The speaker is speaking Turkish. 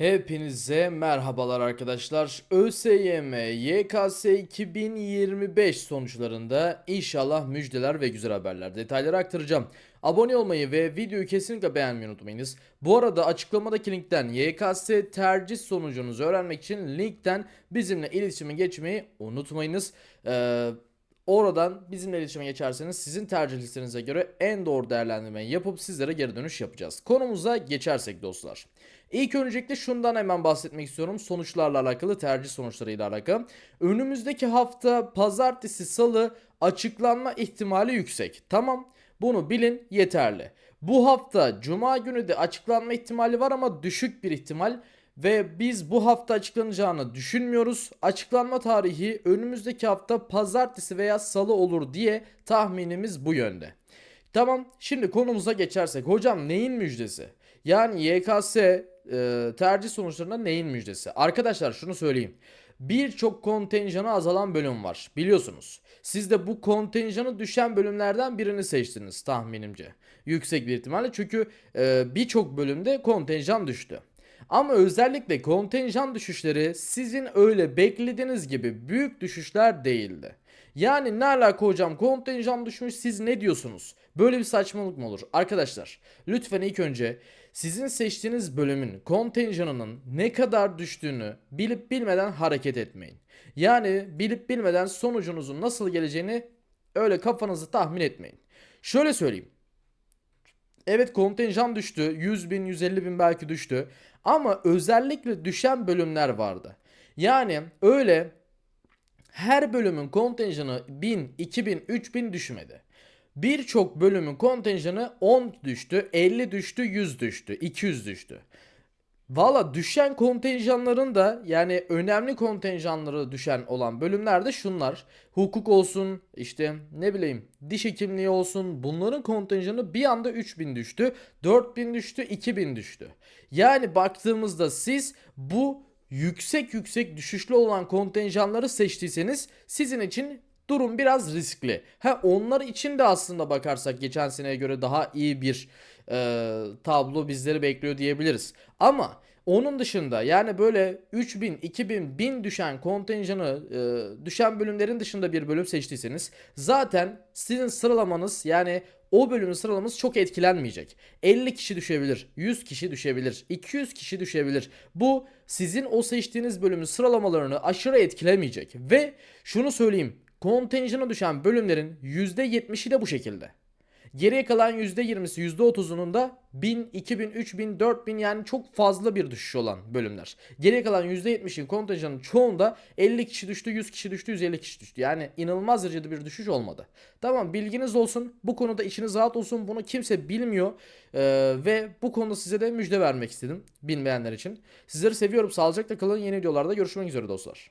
Hepinize merhabalar arkadaşlar. ÖSYM YKS 2025 sonuçlarında inşallah müjdeler ve güzel haberler detayları aktaracağım. Abone olmayı ve videoyu kesinlikle beğenmeyi unutmayınız. Bu arada açıklamadaki linkten YKS tercih sonucunuzu öğrenmek için linkten bizimle iletişime geçmeyi unutmayınız. Ee, Oradan bizimle iletişime geçerseniz sizin tercih listenize göre en doğru değerlendirmeyi yapıp sizlere geri dönüş yapacağız. Konumuza geçersek dostlar. İlk öncelikle şundan hemen bahsetmek istiyorum. Sonuçlarla alakalı, tercih sonuçlarıyla alakalı. Önümüzdeki hafta pazartesi, salı açıklanma ihtimali yüksek. Tamam. Bunu bilin yeterli. Bu hafta cuma günü de açıklanma ihtimali var ama düşük bir ihtimal ve biz bu hafta açıklanacağını düşünmüyoruz. Açıklanma tarihi önümüzdeki hafta pazartesi veya salı olur diye tahminimiz bu yönde. Tamam şimdi konumuza geçersek hocam neyin müjdesi? Yani YKS e, tercih sonuçlarında neyin müjdesi? Arkadaşlar şunu söyleyeyim. Birçok kontenjanı azalan bölüm var biliyorsunuz. Siz de bu kontenjanı düşen bölümlerden birini seçtiniz tahminimce. Yüksek bir ihtimalle çünkü e, birçok bölümde kontenjan düştü. Ama özellikle kontenjan düşüşleri sizin öyle beklediğiniz gibi büyük düşüşler değildi. Yani ne alaka hocam kontenjan düşmüş siz ne diyorsunuz? Böyle bir saçmalık mı olur? Arkadaşlar lütfen ilk önce sizin seçtiğiniz bölümün kontenjanının ne kadar düştüğünü bilip bilmeden hareket etmeyin. Yani bilip bilmeden sonucunuzun nasıl geleceğini öyle kafanızı tahmin etmeyin. Şöyle söyleyeyim. Evet kontenjan düştü. 100 bin, 150 bin belki düştü. Ama özellikle düşen bölümler vardı. Yani öyle her bölümün kontenjanı 1000, 2000, 3000 düşmedi. Birçok bölümün kontenjanı 10 düştü, 50 düştü, 100 düştü, 200 düştü. Valla düşen kontenjanların da yani önemli kontenjanları düşen olan bölümlerde şunlar. Hukuk olsun işte ne bileyim diş hekimliği olsun bunların kontenjanı bir anda 3000 düştü, 4000 düştü, 2000 düştü. Yani baktığımızda siz bu yüksek yüksek düşüşlü olan kontenjanları seçtiyseniz sizin için durum biraz riskli. Ha onlar için de aslında bakarsak geçen seneye göre daha iyi bir e, tablo bizleri bekliyor diyebiliriz. Ama onun dışında yani böyle 3000, 2000, 1000 düşen kontenjanı e, düşen bölümlerin dışında bir bölüm seçtiyseniz zaten sizin sıralamanız yani o bölümün sıralaması çok etkilenmeyecek. 50 kişi düşebilir, 100 kişi düşebilir, 200 kişi düşebilir. Bu sizin o seçtiğiniz bölümün sıralamalarını aşırı etkilemeyecek. Ve şunu söyleyeyim, kontenjana düşen bölümlerin %70'i de bu şekilde. Geriye kalan %20'si %30'unun da 1000, 2000, 3000, 4000 yani çok fazla bir düşüş olan bölümler. Geriye kalan %70'in kontenjanın çoğunda 50 kişi düştü, 100 kişi düştü, 150 kişi düştü. Yani inanılmaz derecede bir düşüş olmadı. Tamam bilginiz olsun. Bu konuda içiniz rahat olsun. Bunu kimse bilmiyor. Ee, ve bu konuda size de müjde vermek istedim. Bilmeyenler için. Sizleri seviyorum. Sağlıcakla kalın. Yeni videolarda görüşmek üzere dostlar.